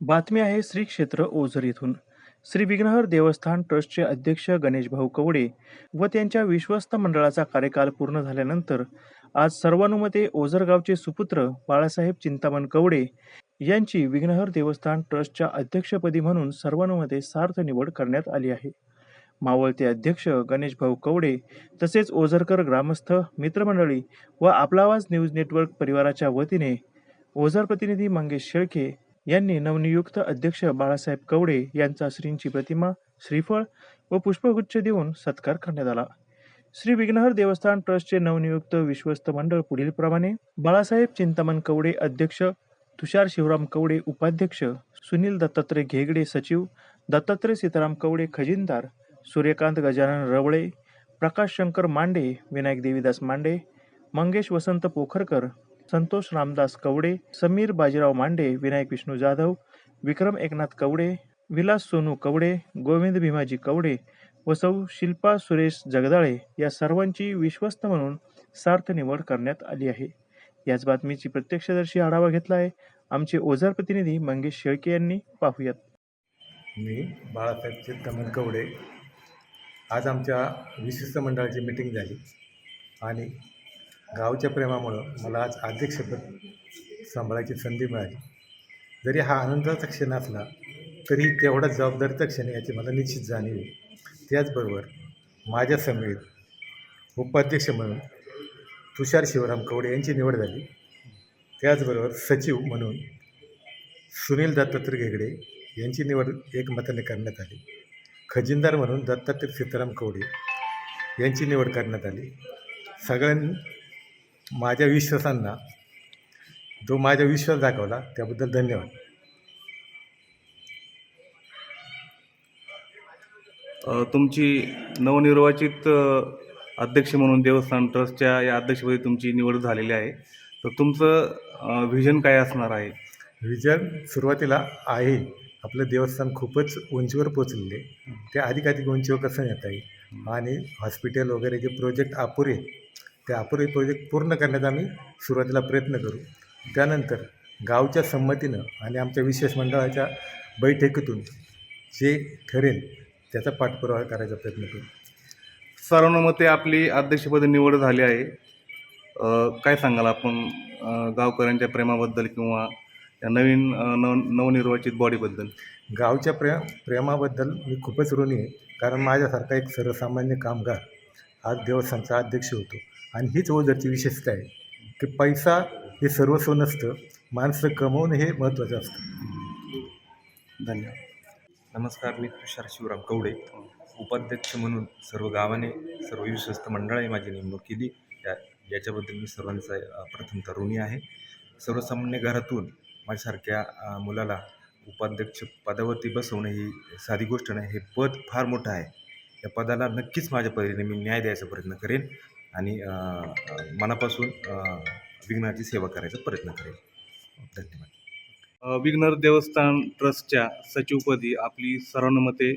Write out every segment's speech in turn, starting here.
बातमी आहे श्री क्षेत्र ओझर येथून श्री विघ्नहर देवस्थान ट्रस्टचे अध्यक्ष गणेश भाऊ कवडे व त्यांच्या विश्वस्त मंडळाचा कार्यकाल पूर्ण झाल्यानंतर आज सर्वानुमते ओझरगावचे सुपुत्र बाळासाहेब चिंतामण कवडे यांची विघ्नहर देवस्थान ट्रस्टच्या अध्यक्षपदी म्हणून सर्वानुमते सार्थ निवड करण्यात आली आहे. मावळते अध्यक्ष गणेश भाऊ कवडे तसेच ओझरकर ग्रामस्थ मित्रमंडळी व आपला आवाज न्यूज नेटवर्क परिवाराच्या वतीने ओझर प्रतिनिधी मंगेश शेळके यांनी नवनियुक्त अध्यक्ष बाळासाहेब कवडे यांचा श्रींची प्रतिमा श्रीफळ व पुष्पगुच्छ देऊन सत्कार करण्यात आला. श्री विघ्नहर देवस्थान ट्रस्टचे नवनियुक्त विश्वस्त मंडळ पुढीलप्रमाणे बाळासाहेब चिंतामण कवडे अध्यक्ष तुषार शिवराम कवडे उपाध्यक्ष सुनील दत्तात्रय घेगडे सचिव दत्तात्रय सीताराम कवडे खजिनदार सूर्यकांत गजानन रवळे प्रकाश शंकर मांडे विनायक देवीदास मांडे मंगेश वसंत पोखरकर संतोष रामदास कवडे समीर बाजीराव मांडे विनायक विष्णू जाधव विक्रम एकनाथ कवडे विलास सोनू कवडे गोविंद भीमाजी कवडे व सौ शिल्पा सुरेश जगदाळे या सर्वांची विश्वस्त म्हणून सार्थ निवड करण्यात आली आहे. याच बातमीची प्रत्यक्षदर्शी आढावा घेतला आहे आमचे ओझर प्रतिनिधी मंगेश शेळके यांनी. पाहूयात. मी बाळासाहेब चित्तमन कवडे. आज आमच्या विशिष्ट मंडळाची मिटिंग झाली आणि गावच्या प्रेमामुळं मला आज अध्यक्षपद सांभाळायची संधी मिळाली. जरी हा आनंदाचा क्षण असला तरी तेवढाच जबाबदारीचा क्षण याची मला निश्चित जाणीव आहे. त्याचबरोबर माझ्या समेत उपाध्यक्ष म्हणून तुषार शिवराम कवडे यांची निवड झाली. त्याचबरोबर सचिव म्हणून सुनील दत्तात्रय घेगडे यांची निवड एकमताने करण्यात आली. खजिनदार म्हणून दत्तात्रय सीताराम कवडे यांची निवड करण्यात आली. सगळ्यांनी माझ्या विश्वासांना जो माझा विश्वास दाखवला त्याबद्दल धन्यवाद. तुमची नवनिर्वाचित अध्यक्ष म्हणून देवस्थान ट्रस्टच्या या अध्यक्षपदी तुमची निवड झालेली आहे. तर तुमचं व्हिजन काय असणार आहे? विजन सुरुवातीला आहे. आपलं देवस्थान खूपच उंचीवर पोचलेले ते अधिकाधिक उंचीवर कसं नेता येईल? आणि हॉस्पिटल वगैरे जे प्रोजेक्ट अपुरे ते अपुरे प्रोजेक्ट पूर्ण करण्याचा आम्ही सुरुवातीला प्रयत्न करू. त्यानंतर गावच्या संमतीनं आणि आमच्या विशेष मंडळाच्या बैठकीतून जे ठरेल त्याचा पाठपुरावा करायचा प्रयत्न करू. सर्वानुमते आपली अध्यक्षपदी निवड झाली आहे. काय सांगाल आपण? गावकऱ्यांच्या प्रेमाबद्दल किंवा या नवीन नव नवनिर्वाचित बॉडीबद्दल? गावच्या प्रे प्रेमाबद्दल मी खूपच ऋणी आहे. कारण माझ्यासारखा एक सर्वसामान्य कामगार आज देवस्थानचा अध्यक्ष होतो. आणि हीच ओझरची विशेषता आहे की पैसा हे सर्वस्व नसतं माणसं कमवणं हे महत्त्वाचं असतं. धन्यवाद. नमस्कार मी तुषार शिवराम कवडे उपाध्यक्ष म्हणून सर्व गावाने सर्व विश्वस्त मंडळाने माझी नेमणूक केली. या याच्याबद्दल मी सर्वांचा अ, प्रथमतः ऋणी आहे. सर्वसामान्य घरातून माझ्यासारख्या मुलाला उपाध्यक्ष पदावरती बसवणं ही साधी गोष्ट नाही हे पद फार मोठं आहे. या पदाला नक्कीच माझ्या परीने मी न्याय द्यायचा प्रयत्न करेन. आणि मनापासून विघ्नाची सेवा करायचा प्रयत्न करेन धन्यवाद. विघ्नर देवस्थान ट्रस्टच्या सचिवपदी आपली सर्वानुमते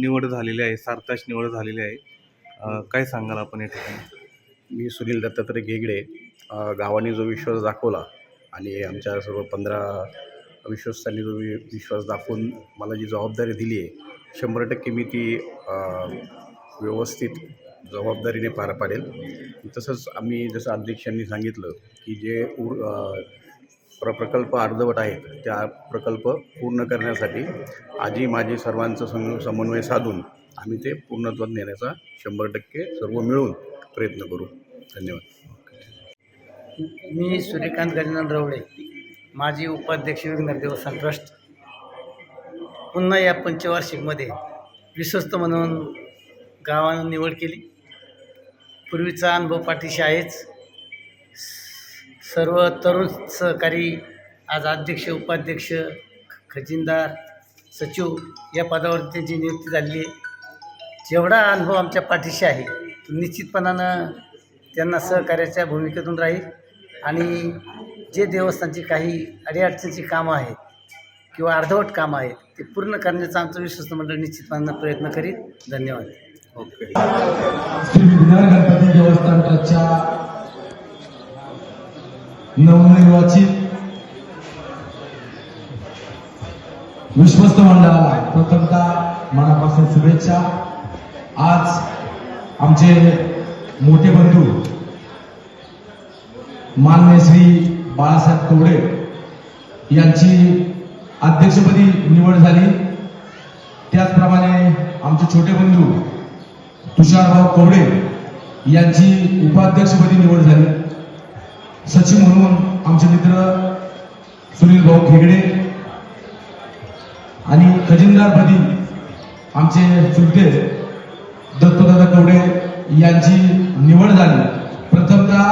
निवड झालेली आहे सारताश निवड झालेली आहे. काय सांगाल आपण या ठिकाणी? मी सुनील दत्तात्रय गेगडे गावाने जो विश्वास दाखवला आणि आमच्या सर्व पंधरा विश्वस्तांनी जो विश्वास दाखवून मला जी जबाबदारी दिली आहे शंभर टक्के मी ती व्यवस्थित जबाबदारीने पार पाडेल. तसंच आम्ही जसं अध्यक्षांनी सांगितलं की जे उर प्र प्रकल्प अर्धवट आहेत त्या प्रकल्प पूर्ण करण्यासाठी आजी माझी सर्वांचं सम समन्वय साधून आम्ही ते पूर्णत्वात नेण्याचा शंभर टक्के सर्व मिळून प्रयत्न करू. धन्यवाद. मी सूर्यकांत गजानन रवळे माजी उपाध्यक्ष विघ्नर देवस्थान ट्रस्ट. पुन्हा या पंचवार्षिकमध्ये विश्वस्त म्हणून गावानं निवड केली. पूर्वीचा अनुभव पाठीशी आहेच. सर्व तरुण सहकारी आज अध्यक्ष उपाध्यक्ष खजिनदार सचिव या पदावर त्यांची नियुक्ती झालेली आहे. जेवढा अनुभव आमच्या पाठीशी आहे तो निश्चितपणानं त्यांना सहकार्याच्या भूमिकेतून राहील. आणि जे देवस्थानची काही अडीअडचणीची कामं आहेत किंवा अर्धवट कामं आहेत ते पूर्ण करण्याचा आमचं विश्वस्त मंडळ निश्चितपणानं प्रयत्न करीत धन्यवाद. श्री विज्ञान गणपती देवस्थान ट्रस्टच्या नवनिर्वाचित विश्वस्त मंडळाला प्रथमतः मनापासून शुभेच्छा. आज आमचे मोठे बंधू मान्य श्री बाळासाहेब कवडे यांची अध्यक्षपदी निवड झाली. त्याचप्रमाणे आमचे छोटे बंधू तुषारभाऊ कवडे यांची उपाध्यक्षपदी निवड झाली. सचिव म्हणून आमचे मित्र सुनील भाऊ खेगडे आणि खजिनदारपदी आमचे चुलते दत्तदादा कवडे यांची निवड झाली. प्रथमतः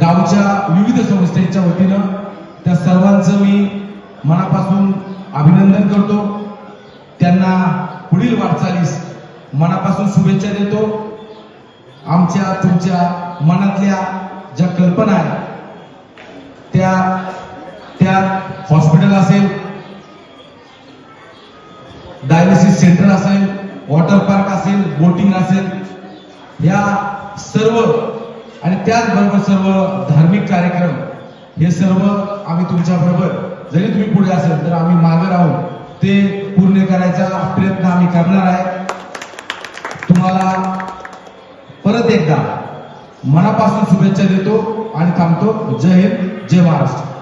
गावच्या विविध संस्थेच्या वतीनं त्या सर्वांचं मी मनापासून अभिनंदन करतो. त्यांना पुढील वाटचालीस मनापासून शुभेच्छा देतो. आमच्या तुमच्या मनातल्या ज्या कल्पना आहेत त्या त्या हॉस्पिटल असेल डायलिसिस सेंटर असेल वॉटर पार्क असेल बोटिंग असेल या सर्व आणि त्याचबरोबर सर्व धार्मिक कार्यक्रम हे सर्व आम्ही तुमच्याबरोबर जरी तुम्ही पुढे असेल तर आम्ही मागे राहून ते पूर्ण करायचा प्रयत्न आम्ही करणार आहे. तुम्हाला परत एकदा मनापासून शुभेच्छा देतो आणि थांबतो. जय हिंद जय महाराष्ट्र.